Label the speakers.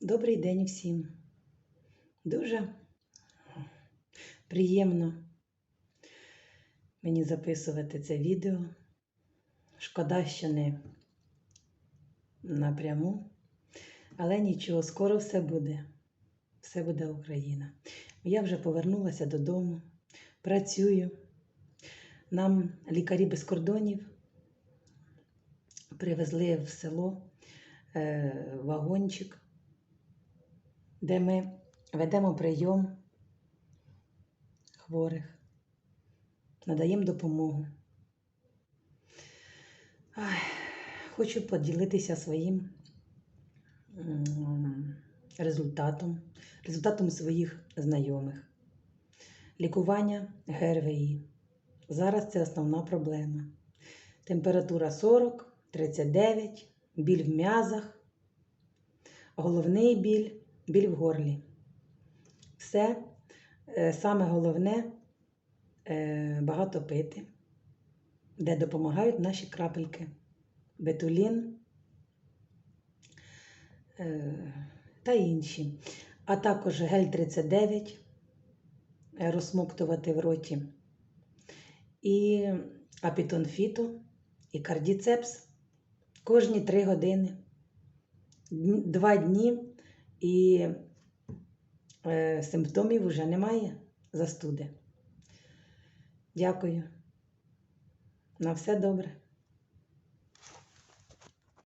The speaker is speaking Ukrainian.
Speaker 1: Добрий день всім. Дуже приємно мені записувати це відео. Шкода, що не напряму, але нічого, скоро все буде. Все буде Україна. Я вже повернулася додому, працюю. Нам лікарі без кордонів привезли в село е, вагончик, де ми ведемо прийом хворих, надаємо допомогу. Хочу поділитися своїм результатом, результатом своїх знайомих. Лікування ГРВІ. Зараз це основна проблема. Температура 40, 39, біль в м'язах, головний біль, біль в горлі. Все е, саме головне е, багато пити, де допомагають наші крапельки. Бетулін е, та інші. А також гель 39 е, розсмоктувати в роті. І апітонфіту, і кардіцепс кожні 3 години, два дні, і е, симптомів вже немає застуди. Дякую. На все добре.